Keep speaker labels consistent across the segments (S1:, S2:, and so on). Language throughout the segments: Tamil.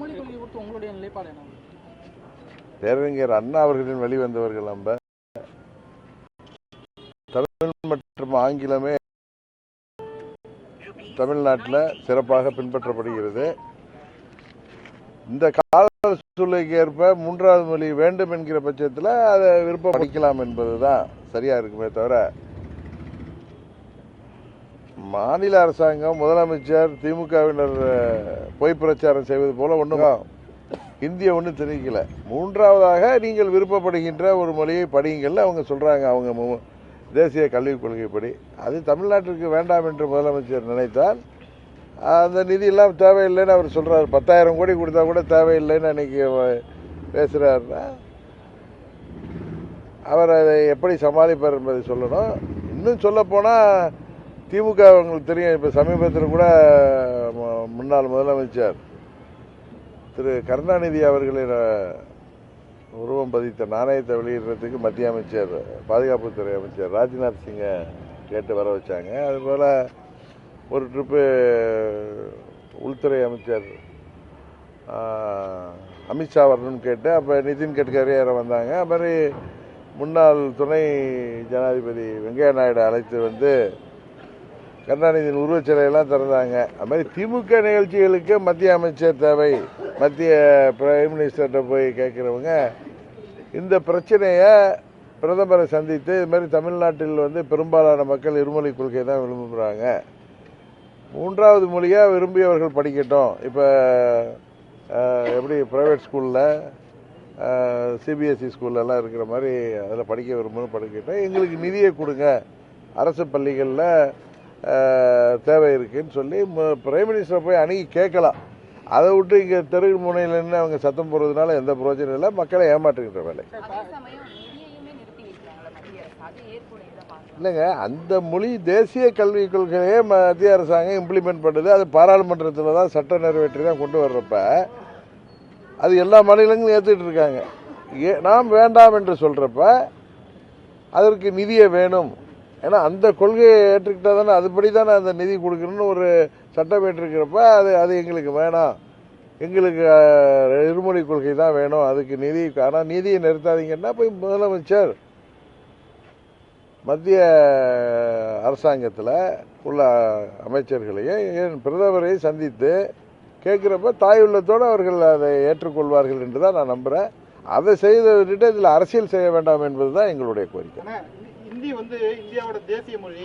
S1: மும்மொழி கொள்கை குறித்து உங்களுடைய நிலைப்பாடு என்ன?
S2: பேரறிஞர் அண்ணா அவர்களின் வெளிவந்தவர்கள் நம்ம தமிழ் மற்றும் ஆங்கிலமே தமிழ்நாட்டில் சிறப்பாக பின்பற்றப்படுகிறது. இந்த கால சூழ்நிலைக்கு ஏற்ப மூன்றாவது மொழி வேண்டும் என்கிற பட்சத்தில் அதை விருப்பம் படிக்கலாம் என்பதுதான் சரியா இருக்குமே தவிர மாநில அரசாங்கம் முதலமைச்சர் திமுகவினர் பொய் பிரச்சாரம் செய்வது போல ஒன்றும் இந்திய ஒன்றும் தெரிவிக்கல மூன்றாவதாக நீங்கள் விருப்பப்படுகின்ற ஒரு மொழியை படியுங்கள் அவங்க சொல்கிறாங்க அவங்க மு- தேசிய கல்விக் கொள்கைப்படி. அது தமிழ்நாட்டிற்கு வேண்டாம் என்று முதலமைச்சர் நினைத்தால் அந்த நிதியெல்லாம் தேவையில்லைன்னு அவர் சொல்கிறார் பத்தாயிரம் கோடி கொடுத்தா கூட தேவையில்லைன்னு அன்னைக்கு பேசுகிறாருன்னா அவர் அதை எப்படி சமாளிப்பார் என்பதை சொல்லணும். இன்னும் சொல்லப்போனால் திமுக அவங்களுக்கு தெரியும். இப்ப சமீபத்தில் கூட முன்னாள் முதலமைச்சர் திரு கருணாநிதி அவர்களை உருவம் பதித்த நாணயத்தை வெளியிடுறதுக்கு மத்திய அமைச்சர் பாதுகாப்புத்துறை அமைச்சர் ராஜ்நாத் சிங்கை கேட்டு வர வச்சாங்க. அதுபோல் ஒரு ட்ரிப்பு உள்துறை அமைச்சர் அமித்ஷா வரணும்னு கேட்டு அப்போ நிதின் கட்கரி யாரோ வந்தாங்க. அது மாதிரி முன்னாள் துணை ஜனாதிபதி வெங்கையா நாயுடு அழைத்து வந்து கருணாநிதியின் உருவச்சிலையெல்லாம் திறந்தாங்க. அது மாதிரி திமுக நிகழ்ச்சிகளுக்கு மத்திய அமைச்சர் தேவை. மத்திய பிரைம் மினிஸ்டர்கிட்ட போய் கேட்குறவங்க இந்த பிரச்சனையை பிரதமரை சந்தித்து இது மாதிரி தமிழ்நாட்டில் வந்து பெரும்பாலான மக்கள் இருமொழி கொள்கை தான் விரும்புகிறாங்க மூன்றாவது மொழியாக விரும்பியவர்கள் படிக்கட்டும். இப்போ எப்படி ப்ரைவேட் ஸ்கூலில் சிபிஎஸ்சி ஸ்கூல்லலாம் இருக்கிற மாதிரி அதில் படிக்க விரும்பணும் படிக்கட்டும். எங்களுக்கு நிதியை கொடுங்க. அரசு பள்ளிகளில் தேவை இருக்குன்னு சொல்லி பிரைம் மினிஸ்டரை போய் அணுகி கேட்கலாம். அதை விட்டு இங்கே தெரு முனையில் நின்று அவங்க சத்தம் போடுறதுனால எந்த பிரயோஜனம் இல்லை. மக்களை ஏமாற்றுகின்ற வேலை. இல்லைங்க அந்த மொழி தேசிய கல்விக் கொள்கையே மத்திய அரசாங்கம் இம்ப்ளிமெண்ட் பண்ணுது. அது பாராளுமன்றத்தில் தான் சட்ட நிறைவேற்றி தான் கொண்டு வர்றப்ப அது எல்லா மாநிலங்களும் ஏற்றுட்டு இருக்காங்க. ஏ நாம் வேண்டாம் என்று சொல்கிறப்ப அதற்கு நிதியை வேணும். ஏன்னா அந்த கொள்கையை ஏற்றுக்கிட்டால் தானே அதுபடி தானே அந்த நிதி கொடுக்கணும்னு ஒரு சட்டம் ஏற்றிருக்கிறப்ப அது அது எங்களுக்கு வேணாம். எங்களுக்கு இருமொழி கொள்கை தான் வேணும். அதுக்கு நிதி ஆனால் நிதியை நிறுத்தாதீங்கன்னா போய் முதலமைச்சர் மத்திய அரசாங்கத்தில் உள்ள அமைச்சர்களையும் என் பிரதமரையும் சந்தித்து கேட்குறப்ப தாய் உள்ளத்தோடு அவர்கள் அதை ஏற்றுக்கொள்வார்கள் என்று தான் நான் நம்புகிறேன் அதை செய்து விட்டுட்டு இதில் அரசியல் செய்ய வேண்டாம் என்பது தான் எங்களுடைய கோரிக்கை.
S1: ஹிந்தி வந்து இந்தியாவோட தேசிய மொழி.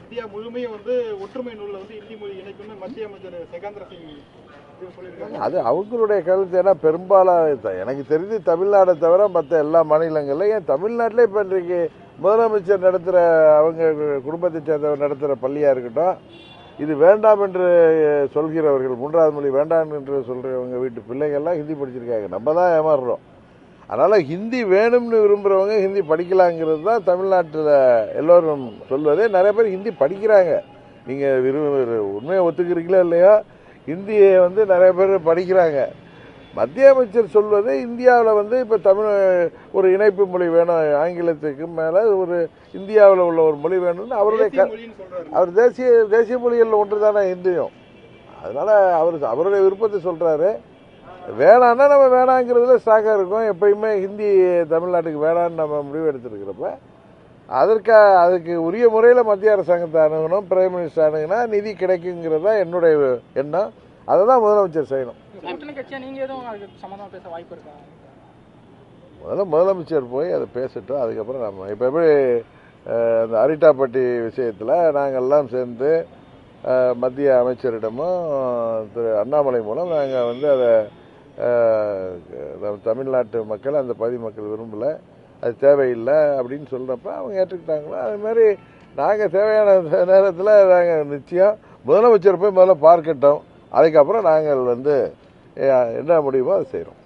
S1: இந்தியா முழுமையும் வந்து ஒற்றுமை நூலில் வந்து ஹிந்தி மொழி இணைக்கும்னு மத்திய அமைச்சர் செகேந்திர சிங்
S2: அது அவங்களுடைய கருத்து. ஏன்னா பெரும்பாலான எனக்கு தெரிஞ்சு தமிழ்நாடை தவிர மற்ற எல்லா மாநிலங்களிலும் ஏன் தமிழ்நாட்டிலே இப்போ இன்றைக்கு முதலமைச்சர் நடத்துகிற அவங்க குடும்பத்தை சேர்ந்தவர் நடத்துகிற பள்ளியாக இருக்கட்டும் இது வேண்டாம் என்று சொல்கிறவர்கள் மூன்றாவது மொழி வேண்டாம் என்று சொல்கிறவங்க வீட்டு பிள்ளைகள்லாம் ஹிந்தி படிச்சிருக்காங்க. நம்ம தான் ஏமாறுறோம். அதனால் ஹிந்தி வேணும்னு விரும்புகிறவங்க ஹிந்தி படிக்கலாங்கிறது தான் தமிழ்நாட்டில் எல்லோரும் சொல்வதே. நிறைய பேர் ஹிந்தி படிக்கிறாங்க. நீங்கள் விரும்ப உண்மையை ஒத்துக்கிறீங்களா இல்லையா? ஹிந்தியை வந்து நிறைய பேர் படிக்கிறாங்க. மத்திய அமைச்சர் சொல்வது இந்தியாவில் வந்து இப்போ தமிழ் ஒரு இணைப்பு மொழி வேணும். ஆங்கிலத்துக்கு மேலே ஒரு இந்தியாவில் உள்ள ஒரு மொழி வேணும்னு அவருடைய க- அவர் தேசிய தேசிய மொழிகளில் ஒன்று தானே ஹிந்தியும். அதனால அவர் அவருடைய விருப்பத்தை சொல்றாரு. வேணான்னா நம்ம வேணாங்கிறதுல ஸ்ட்ராங்காக இருக்கும். எப்பயுமே ஹிந்தி தமிழ்நாட்டுக்கு வேணான்னு நம்ம முடிவு எடுத்திருக்கிறப்ப அதற்கு அதுக்கு உரிய முறையில் மத்திய அரசாங்கத்தை அணுகணும் பிரைம் மினிஸ்டர் அணுகுனா நிதி கிடைக்குங்கிறது தான் என்னுடைய எண்ணம். அதை தான் முதலமைச்சர் செய்யணும். முதல்ல முதலமைச்சர் போய் அதை பேசட்டும். அதுக்கப்புறம் நம்ம இப்போ எப்படி அந்த அரிட்டாப்பட்டி விஷயத்தில் நாங்கள்லாம் சேர்ந்து மத்திய அமைச்சரிடமும் திரு அண்ணாமலை மூலம் நாங்கள் வந்து அதை தமிழ்நாட்டு மக்கள் அந்த பகுதி மக்கள் விரும்பலை. அது தேவையில்லை அப்படின்னு சொல்கிறப்ப அவங்க ஏற்றுக்கிட்டாங்களோ? அது மாதிரி நாங்கள் தேவையான நேரத்தில் நாங்கள் நிச்சயம் முதலமைச்சர் போய் முதல்ல பார்க்கட்டும். அதுக்கப்புறம் நாங்கள் வந்து என்ன முடியுமோ அதை செய்கிறோம்